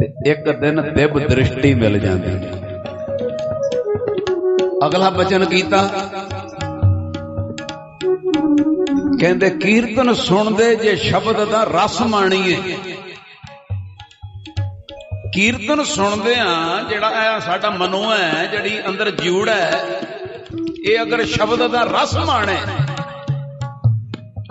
ਤੇ ਇੱਕ ਦਿਨ ਦਿਵ ਦ੍ਰਿਸ਼ਟੀ ਮਿਲ ਜਾਂਦੀ। ਅਗਲਾ ਬਚਨ ਕੀਤਾ। ਕਹਿੰਦੇ, ਕੀਰਤਨ ਸੁਣਦੇ ਜੇ ਸ਼ਬਦ ਦਾ ਰਸ ਮਾਣੀਏ। ਕੀਰਤਨ ਸੁਣਦੇ ਆ, ਜਿਹੜਾ ਇਹ ਸਾਡਾ ਮਨੋ ਹੈ, ਜਿਹੜੀ ਅੰਦਰ ਜੂੜ ਹੈ, ਇਹ ਅਗਰ ਸ਼ਬਦ ਦਾ ਰਸ ਮਾਣੇ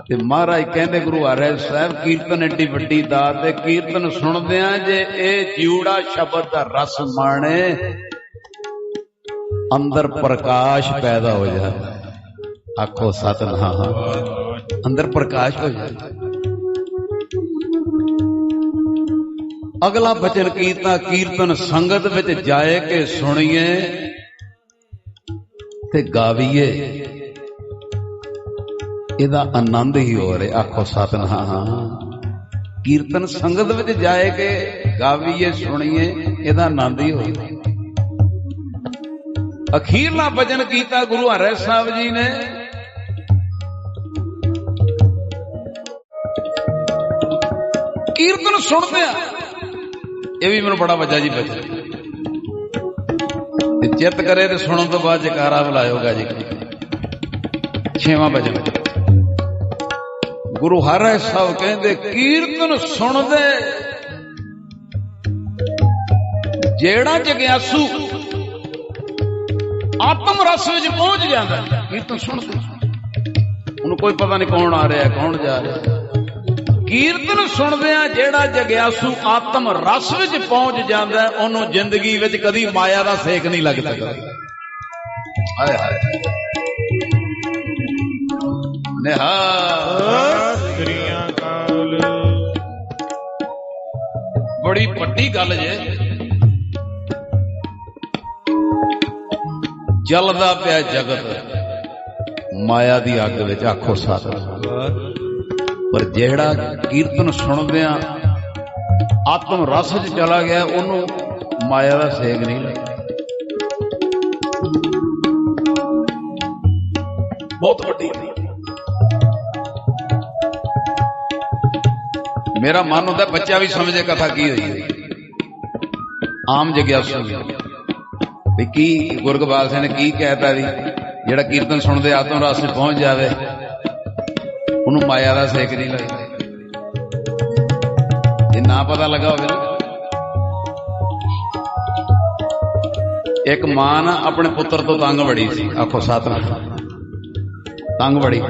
ਤੇ ਮਹਾਰਾਜ ਕਹਿੰਦੇ ਗੁਰੂ ਹਰਿ ਸਾਹਿਬ, ਕੀਰਤਨ ਏਡੀ ਵੱਡੀ ਦਾਤ ਤੇ ਕੀਰਤਨ ਸੁਣਦੇ ਆ ਜੇ ਇਹ ਜੂੜਾ ਸ਼ਬਦ ਦਾ ਰਸ ਮਾਣੇ, ਅੰਦਰ ਪ੍ਰਕਾਸ਼ ਪੈਦਾ ਹੋ ਜਾਂਦਾ ਆਖੋ ਸਤਨਾਮ। ਅੰਦਰ ਪ੍ਰਕਾਸ਼ ਹੋ ਜਾਂਦਾ ਅਗਲਾ ਬਚਨ ਕੀਤਾ ਕੀਰਤਨ ਸੰਗਤ ਵਿੱਚ ਜਾਏ ਕੇ ਸੁਣੀਏ ਤੇ ਗਾਵੀਏ। ਇਹਦਾ ਆਨੰਦ ਹੀ ਹੋ ਰਿਹਾ। ਆਖੋ ਸਤਨਾਮ। ਕੀਰਤਨ ਸੰਗਤ ਵਿੱਚ ਜਾਏ ਕੇ ਗਾਵੀਏ, ਸੁਣੀਏ, ਇਹਦਾ ਆਨੰਦ ਹੀ ਹੋ ਅਖੀਰਲਾ ਭਜਨ ਕੀਤਾ ਗੁਰੂ ਹਰਿ ਸਾਹਿਬ ਜੀ ਨੇ। ਕੀਰਤਨ ਸੁਣਦੇ ਆ। ਇਹ ਵੀ ਮੈਨੂੰ ਬੜਾ ਵੱਜਾ ਜੀ ਭਜਨ ਤੇ ਚਿੱਤ ਕਰੇ ਤੇ ਸੁਣਨ ਤੋਂ ਬਾਅਦ ਜਕਾਰਾ ਬੁਲਾਇਓਗਾ ਜੀ। ਛੇਵਾਂ ਭਜਨ। ਗੁਰੂ ਹਰਿ ਸਾਹਿਬ ਕਹਿੰਦੇ, ਕੀਰਤਨ ਸੁਣਦੇ। ਜਿਹੜਾ ਜਗਿਆਸੂ ਆਤਮ ਰਸ ਵਿੱਚ ਪਹੁੰਚ ਜਾਂਦਾ, ਕੀਰਤਨ ਸੁਣ ਉਹਨੂੰ ਕੋਈ ਪਤਾ ਨਹੀਂ ਕੌਣ ਆ ਰਿਹਾ, ਕੌਣ ਜਾ ਰਿਹਾ। ਕੀਰਤਨ ਸੁਣਦੇ ਆ ਜਿਹੜਾ ਜਗਿਆਸੂ ਆਤਮ ਰਸ ਵਿੱਚ ਪਹੁੰਚ ਜਾਂਦਾ, ਉਹਨੂੰ ਜ਼ਿੰਦਗੀ ਵਿੱਚ ਕਦੀ ਮਾਇਆ ਦਾ ਸੇਕ ਨਹੀਂ ਲੱਗਦਾ ਹਾਏ ਹਾਏ। ਨਿਹਾਲ। ਸ੍ਰੀਆਂ ਕਾਲ ਬੜੀ ਵੱਡੀ ਗੱਲ ਜੇ। ਜਲਦਾ ਪਿਆ ਜਗਤ, ਮਾਇਆ ਦੀ ਅੱਗ ਵਿੱਚ ਆਖੋ ਸਾਥ ਪਰ ਜਿਹੜਾ ਕੀਰਤਨ ਸੁਣਦਿਆਂ ਆਤਮ ਰਸ 'ਚ ਚਲਾ ਗਿਆ, ਉਹਨੂੰ ਮਾਇਆ ਦਾ ਸੇਕ ਨਹੀਂ ਲੱਗਦਾ। ਬਹੁਤ ਵੱਡੀ ਮੇਰਾ ਮਨ ਹੁੰਦਾ ਬੱਚਾ ਵੀ ਸਮਝੇ ਕਥਾ ਕੀ ਹੋਈ ਹੈ। ਆਮ ਜਗਿਆਸੂ ਵੀ। ਕੀ ਗੁਰਗੋਬਾਲ ਸਿੰਘ ਨੇ ਕੀ ਕਹਿਤਾ ਵੀ, ਜਿਹੜਾ ਕੀਰਤਨ ਸੁਣਦੇ ਆਤਮ ਰਸ ਵਿੱਚ ਪਹੁੰਚ ਜਾਵੇ, ਉਹਨੂੰ ਮਾਇਆ ਦਾ ਸੇਕ ਨਹੀਂ ਲੱਗਦਾ। ਇਹ ਨਾ ਪਤਾ ਲੱਗਾ ਹੋਵੇ ਨਾ। ਇੱਕ ਮਾਂ ਨਾ ਆਪਣੇ ਪੁੱਤਰ ਤੋਂ ਤੰਗ ਬੜੀ ਸੀ। ਆਖੋ, ਸਤਨਾਮ। ਤੰਗ ਬੜੀ।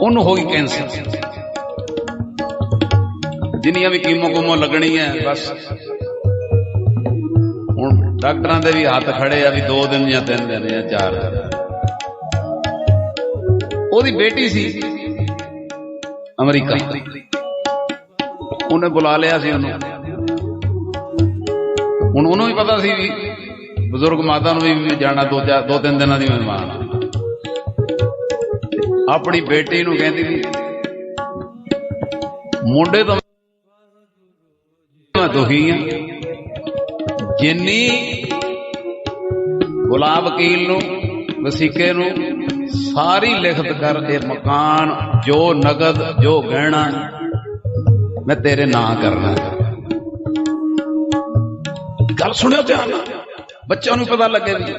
ਉਹਨੂੰ ਹੋ ਗਈ ਕੈਂਸਰ। ਜਿੰਨੀਆਂ ਵੀ ਕੀਮੋ ਕੁਮੋ ਲੱਗਣੀ ਹੈ ਬਸ। ਹੁਣ ਡਾਕਟਰਾਂ ਦੇ ਵੀ ਹੱਥ ਖੜੇ ਆ ਵੀ 2 ਦਿਨ ਜਾਂ 3 ਦਿਨ ਜਾਂ 4 ਉਹਦੀ ਬੇਟੀ ਸੀ ਅਮਰੀਕਾ। ਉਹਨੇ ਬੁਲਾ ਲਿਆ ਸੀ ਉਹਨੂੰ। ਹੁਣ ਉਹਨੂੰ ਵੀ ਪਤਾ ਸੀ ਵੀ ਬਜ਼ੁਰਗ ਮਾਤਾ ਨੂੰ ਵੀ ਜਾਣਾ ਦੋ ਚਾਰ ਦੋ ਤਿੰਨ ਦਿਨਾਂ ਦੀ ਮਹਿਮਾਨ ਆਪਣੀ ਬੇਟੀ ਨੂੰ ਕਹਿੰਦੀ ਵੀ ਮੁੰਡੇ ਤੋਂ ਦੁਖੀ ਆ। ਜਿੰਨੀ ਗੁਲਾਬ ਵਕੀਲ ਨੂੰ, ਵਸੀਕੇ ਨੂੰ ਸਾਰੀ ਲਿਖਤ ਕਰ ਇਹ ਮਕਾਨ, ਜੋ ਨਗਦ, ਜੋ ਗਹਿਣਾ, ਮੈਂ ਤੇਰੇ ਨਾਂ ਕਰਨਾ। ਗੱਲ ਸੁਣਿਓ ਧਿਆਨ ਨਾਲ। ਬੱਚਿਆਂ ਨੂੰ ਪਤਾ ਲੱਗੇ ਵੀ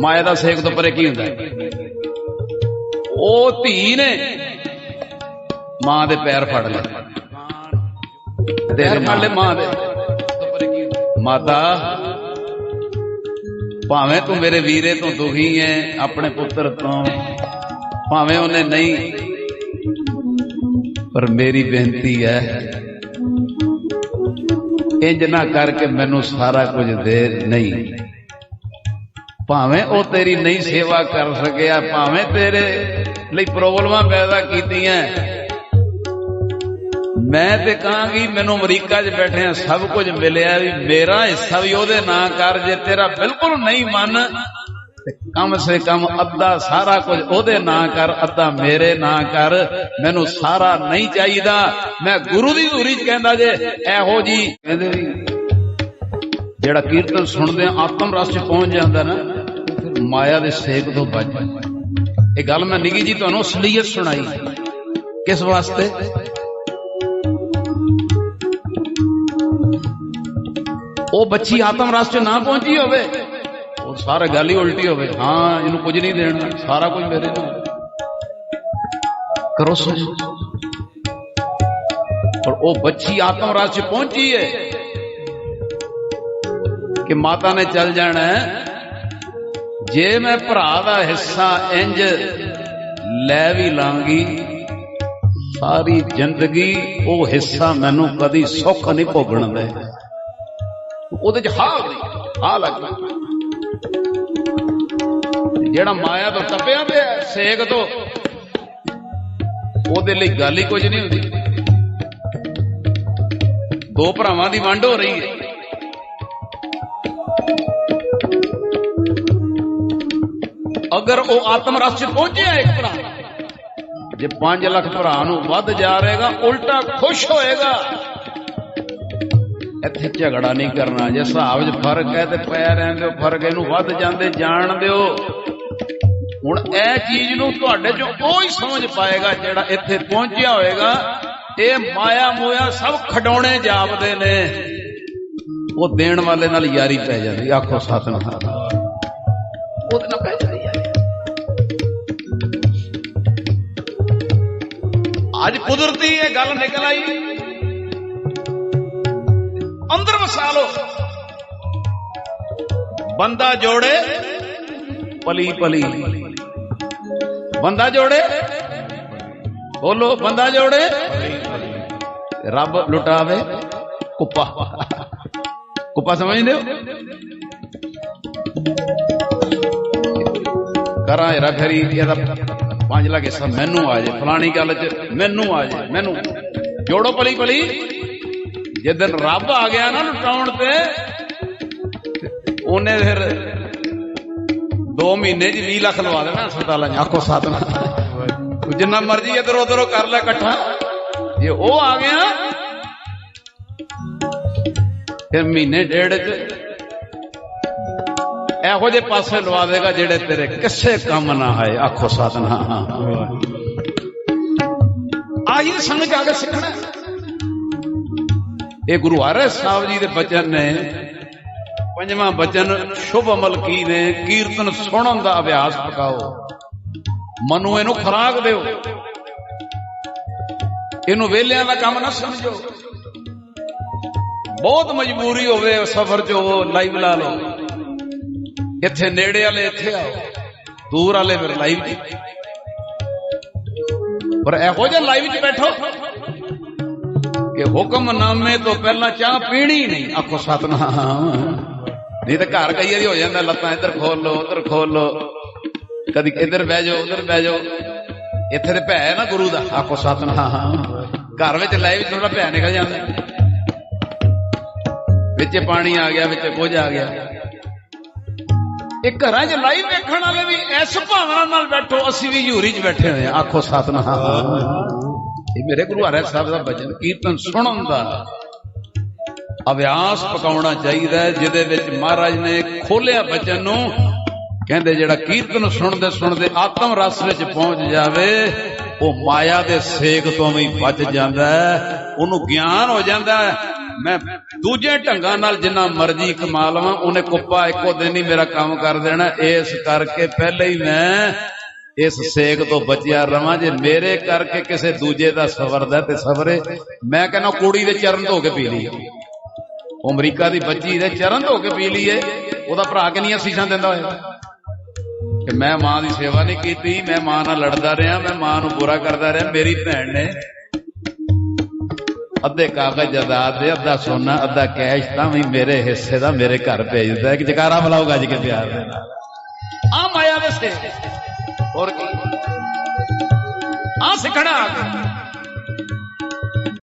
ਮਾਇਆ ਦਾ ਸੇਕ ਤੋਂ ਪਰੇ ਕੀ ਹੁੰਦਾ ਉਹ ਧੀ ਨੇ ਮਾਂ ਦੇ ਪੈਰ ਫੜ ਲਏ। ਮਾਂ ਦੇ। ਮਾਤਾ ਭਾਵੇਂ ਤੂੰ ਮੇਰੇ ਵੀਰੇ ਤੋਂ ਦੁਖੀ ਹੈ ਆਪਣੇ ਪੁੱਤਰ ਤੋਂ ਭਾਵੇਂ ਉਹਨੇ ਨਹੀਂ ਪਰ ਮੇਰੀ ਬੇਨਤੀ ਹੈ ਇੰਜ ਨਾ ਕਰਕੇ ਮੈਨੂੰ ਸਾਰਾ ਕੁਝ ਦੇ ਨਹੀਂ। ਭਾਵੇਂ ਉਹ ਤੇਰੀ ਨਹੀਂ ਸੇਵਾ ਕਰ ਸਕਿਆ ਭਾਵੇਂ ਤੇਰੇ ਲਈ ਪ੍ਰੋਬਲਮਾਂ ਪੈਦਾ ਕੀਤੀਆਂ ਮੈਂ ਤੇ ਕਹਾਂਗੀ, ਮੈਨੂੰ ਅਮਰੀਕਾ 'ਚ ਬੈਠਿਆਂ ਸਭ ਕੁਝ ਮਿਲਿਆ ਵੀ ਮੇਰਾ ਹਿੱਸਾ ਵੀ ਉਹਦੇ ਨਾਂ ਕਰ, ਜੇ ਤੇਰਾ ਬਿਲਕੁਲ ਨਹੀਂ ਮਨ, ਕਮ ਸੇ ਕਮ ਅੱਧਾ ਸਾਰਾ ਕੁਝ ਉਹਦੇ ਨਾਂ ਕਰ, ਅੱਧਾ ਮੇਰੇ ਨਾਂ ਕਰ, ਮੈਨੂੰ ਸਾਰਾ ਨਹੀਂ ਚਾਹੀਦਾ। ਮੈਂ ਗੁਰੂ ਦੀ ਧੂਰੀ 'ਚ ਕਹਿੰਦਾ ਜੇ, ਇਹੋ ਜੀ ਕਹਿੰਦੇ ਵੀ ਜਿਹੜਾ ਕੀਰਤਨ ਸੁਣਦੇ ਆਤਮ ਰਸ 'ਚ ਪਹੁੰਚ ਜਾਂਦਾ ਨਾ, ਮਾਇਆ ਦੇ ਸੇਕ ਤੋਂ ਬਚ। ਇਹ ਗੱਲ ਮੈਂ ਨਿੱਗੀ ਜੀ ਤੁਹਾਨੂੰ ਅਸਲੀਅਤ ਸੁਣਾਈ। ਕਿਸ ਵਾਸਤੇ? ਉਹ ਬੱਚੀ ਆਤਮ ਰਸ ਚ ਨਾ ਪਹੁੰਚੀ ਹੋਵੇ। ਉਹ ਸਾਰਾ ਗੱਲ ਹੀ ਉਲਟੀ ਹੋਵੇ। ਹਾਂ ਇਹਨੂੰ ਕੁਝ ਨਹੀਂ ਦੇਣਾ ਸਾਰਾ ਕੁਝ ਮੇਰੇ ਨਾਲ ਕਰੋ ਸੋਚ। ਪਰ ਉਹ ਬੱਚੀ ਆਤਮ ਰਸ ਚ ਪਹੁੰਚੀ ਹੈ ਕਿ ਮਾਤਾ ਨੇ ਚੱਲ ਜਾਣਾ ਜੇ ਮੈਂ ਭਰਾ ਦਾ ਹਿੱਸਾ ਇੰਜ ਲੈ ਵੀ ਲਾਂਗੀ ਸਾਰੀ ਜ਼ਿੰਦਗੀ ਉਹ ਹਿੱਸਾ ਮੈਨੂੰ ਕਦੀ ਸੁੱਖ ਨਹੀਂ ਭੋਗਣ ਦੇ। ਉਹਦੇ ਚ ਹਾਲ ਨਹੀਂ ਹਾਲ ਲੱਗ ਜਿਹੜਾ ਮਾਇਆ ਤੋਂ ਟੱਪਿਆ ਪਿਆ, ਸੇਕ ਤੋਂ, ਉਹਦੇ ਲਈ ਗੱਲ ਹੀ ਕੁਝ ਨਹੀਂ ਹੁੰਦੀ। ਦੋ ਭਰਾਵਾਂ ਦੀ ਵੰਡ ਹੋ ਰਹੀ ਹੈ। ਅਗਰ ਉਹ ਆਤਮ ਰਸ ਚ ਪਹੁੰਚਿਆ ਇੱਕ ਭਰਾ, ਜੇ 5 ਲੱਖ ਭਰਾ ਨੂੰ ਵੱਧ ਜਾ ਰਹੇਗਾ, ਉਲਟਾ ਖੁਸ਼ ਹੋਏਗਾ। ਇੱਥੇ ਝਗੜਾ ਨਹੀਂ ਕਰਨਾ। ਜੇ ਹਿਸਾਬ 'ਚ ਫ਼ਰਕ ਹੈ ਤੇ ਪੈ ਰਹਿਣ ਦਿਓ ਫ਼ਰਕ ਇਹਨੂੰ ਵੱਧ ਜਾਂਦੇ ਜਾਣ ਦਿਓ। ਹੁਣ ਇਹ ਚੀਜ਼ ਨੂੰ ਤੁਹਾਡੇ 'ਚੋਂ ਉਹ ਹੀ ਸਮਝ ਪਾਏਗਾ ਜਿਹੜਾ ਇੱਥੇ ਪਹੁੰਚਿਆ ਹੋਏਗਾ। ਇਹ ਮਾਇਆ ਮੋਇਆ ਸਭ ਖਡਾਉਣੇ ਜਾਪਦੇ ਨੇ। ਉਹ ਦੇਣ ਵਾਲੇ ਨਾਲ ਯਾਰੀ ਪੈ ਜਾਂਦੀ। ਆਖੋ ਸਤਨਾਮ। ਉਹਦੇ ਨਾਲ ਪੈ ਜਾਂਦੀ ਅੱਜ ਕੁਦਰਤੀ ਇਹ ਗੱਲ ਨਿਕਲ ਆਈ। ਅੰਦਰ ਵਸਾ ਬੰਦਾ ਜੋੜੇ ਪਲੀ ਪਲੀ ਬੰਦਾ ਜੋੜੇ ਬੋਲੋ ਬੰਦਾ ਜੋੜੇ ਰੱਬ ਲੁਟਾਵੇ ਕੁੱਪਾ ਕੁੱਪਾ ਸਮਝਦੇ ਹੋ ਕਰਾਂ ਇਹ ਰਖਰੀ ਇਹਦਾ 5 ਲੱਖ ਹਿੱਸਾ ਮੈਨੂੰ ਆ ਜਾਏ ਫਲਾਣੀ ਗੱਲ 'ਚ ਮੈਨੂੰ ਆ ਜਾਏ ਮੈਨੂੰ ਜੋੜੋ ਪਲੀ ਪਲੀ ਜਿੱਦਨ ਰੱਬ ਆ ਗਿਆ ਨਾ ਲੁਟਾਉਣ ਤੇ ਉਹਨੇ ਫਿਰ 2 ਮਹੀਨੇ 'ਚ 20 ਲੱਖ ਲਵਾ ਦੇਣਾ ਹਸਪਤਾਲਾਂ 'ਚ ਆਖੋ ਸਾਧਨਾ ਤੂੰ ਜਿੰਨਾ ਮਰਜ਼ੀ ਇਧਰ ਉਧਰੋਂ ਕਰ ਲੈ ਇਕੱਠਾ ਜੇ ਉਹ ਆ ਗਿਆ ਫਿਰ ਮਹੀਨੇ ਡੇਢ 'ਚ ਇਹੋ ਜਿਹੇ ਪਾਸੇ ਲਵਾ ਦੇਗਾ ਜਿਹੜੇ ਤੇਰੇ ਕਿਸੇ ਕੰਮ ਨਾ ਆਏ ਆਖੋ ਸਾਧਨਾ ਆਹੀ ਸੰਗ ਜਾ ਕੇ ਸਿੱਖਣਾ ਹੈ। ਇਹ ਗੁਰੂ ਹਰਿ ਸਾਹਿਬ ਜੀ ਦੇ ਬਚਨ ਨੇ, ਪੰਜਵਾਂ ਬਚਨ, ਸ਼ੁਭ ਅਮਲ ਕੀ ਨੇ, ਕੀਰਤਨ ਸੁਣਨ ਦਾ ਅਭਿਆਸ ਪਕਾਓ। ਮਨੂ ਇਹਨੂੰ ਖਰਾਕ ਦਿਓ। ਇਹਨੂੰ ਵੇਲਿਆਂ ਦਾ ਕੰਮ ਨਾ ਸਮਝੋ। ਬਹੁਤ ਮਜਬੂਰੀ ਹੋਵੇ ਸਫ਼ਰ 'ਚ ਉਹ ਲਾਈਵ ਲਾ ਲਓ। ਇੱਥੇ ਨੇੜੇ ਵਾਲੇ ਇੱਥੇ ਆਓ, ਦੂਰ ਵਾਲੇ ਫਿਰ ਲਾਈਵ 'ਚ। ਪਰ ਇਹੋ ਜਿਹਾ ਲਾਈਵ 'ਚ ਬੈਠੋ। ਕਿ ਹੁਕਮਨਾਮੇ ਤੋਂ ਪਹਿਲਾਂ ਚਾਹ ਪੀਣੀ ਨਹੀਂ। ਆਖੋ ਸਤਨਾਮ। ਨਹੀਂ ਤਾਂ ਘਰ ਕਈ ਵਾਰੀ ਹੋ ਜਾਂਦਾ, ਲੱਤਾਂ ਇੱਧਰ ਖੋਲ ਲੋ ਉੱਧਰ ਖੋਲ। ਲੋ ਕਦੀ ਇੱਧਰ ਬਹਿ ਜਾਓ, ਉੱਧਰ ਬਹਿ ਜਾਓ। ਇੱਥੇ ਤੇ ਭੈ ਨਾ ਗੁਰੂ ਦਾ। ਆਖੋ ਸਤਨਾਮ। ਘਰ ਵਿੱਚ ਲਾਈਵ ਥੋੜਾ ਭੈ ਨਿਕਲ ਜਾਂਦਾ। ਵਿੱਚ ਪਾਣੀ ਆ ਗਿਆ, ਵਿੱਚ ਕੁਝ ਆ ਗਿਆ। ਇਹ ਘਰਾਂ 'ਚ ਲਾਈਵ ਵੇਖਣ ਵਾਲੇ ਵੀ ਇਸ ਭਾਵਨਾ ਨਾਲ ਬੈਠੋ, ਅਸੀਂ ਵੀ ਹਜ਼ੂਰੀ 'ਚ ਬੈਠੇ ਹੋਏ ਆ ਆਖੋ ਸਤਨਾਮ। ਮੇਰੇ ਗੁਰੂ ਹਰਿ ਸਾਹਿਬ ਦਾ ਬਚਨ ਕੀਰਤਨ ਸੁਣਨ ਦਾ ਅਭਿਆਸ ਪਕਾਉਣਾ ਚਾਹੀਦਾ ਹੈ, ਜਿਹਦੇ ਵਿੱਚ ਮਹਾਰਾਜ ਨੇ ਖੋਲਿਆ ਬਚਨ ਨੂੰ, ਕਹਿੰਦੇ ਜਿਹੜਾ ਕੀਰਤਨ ਸੁਣਦੇ ਸੁਣਦੇ ਆਤਮ ਰਸ ਵਿੱਚ ਪਹੁੰਚ ਜਾਵੇ, ਉਹ ਮਾਇਆ ਦੇ ਸੇਕ ਤੋਂ ਵੀ ਬਚ ਜਾਂਦਾ ਹੈ, ਉਹਨੂੰ ਗਿਆਨ ਹੋ ਜਾਂਦਾ ਹੈ। ਮੈਂ ਦੂਜੇ ਢੰਗਾਂ ਨਾਲ ਜਿੰਨਾ ਮਰਜ਼ੀ ਕਮਾ ਲਵਾਂ, ਉਹਨੇ ਕੁੱਪਾ ਇੱਕੋ ਦਿਨ ਹੀ ਮੇਰਾ ਕੰਮ ਕਰ ਦੇਣਾ, ਇਸ ਕਰਕੇ ਪਹਿਲੇ ਹੀ ਮੈਂ ਇਸ ਸੇਕ ਤੋਂ ਬਚਿਆ ਰਵਾਂ ਜੇ ਮੇਰੇ ਕਰਕੇ ਕਿਸੇ ਦੂਜੇ ਦਾ ਸਵਰਦਾ ਤੇ ਸਵਰੇ, ਮੈਂ ਕਹਿੰਦਾ ਕੁੜੀ ਦੇ ਚਰਨ ਧੋ ਕੇ ਪੀ ਲਈਏ। ਉਹ ਅਮਰੀਕਾ ਦੀ ਬੱਚੀ ਦੇ ਚਰਨ ਧੋ ਕੇ ਪੀ ਲਈਏ, ਉਹਦਾ ਭਰਾ ਕਿੰਨੀਆਂ ਸੀਸਾਂ ਦਿੰਦਾ ਹੋਏਗਾ ਕਿ ਮੈਂ ਮਾਂ ਦੀ ਸੇਵਾ ਨਹੀਂ ਕੀਤੀ, ਮੈਂ ਮਾਂ ਨਾਲ ਲੜਦਾ ਰਿਹਾ, ਮੈਂ ਮਾਂ ਨੂੰ ਬੁਰਾ ਕਰਦਾ ਰਿਹਾ, ਮੇਰੀ ਭੈਣ ਨੇ ਅੱਧੇ ਕਾਗਜ਼ ਜਾਇਦਾਦ ਦੇ ਅੱਧਾ ਸੋਨਾ, ਅੱਧਾ ਕੈਸ਼ ਤਾਂ ਵੀ ਮੇਰੇ ਹਿੱਸੇ ਦਾ ਮੇਰੇ ਘਰ ਭੇਜਦਾ ਦਿੱਤਾ। ਇੱਕ ਜਕਾਰਾ ਬੁਲਾਓ ਗੱਜ ਕੇ ਪਿਆਰ ਦੇ ਨਾਲ। ਆ ਮਾਇਆ ਦੇ ਸੇ ਹੋਰ ਕੀ? ਆ ਸਿੱਖਣਾ।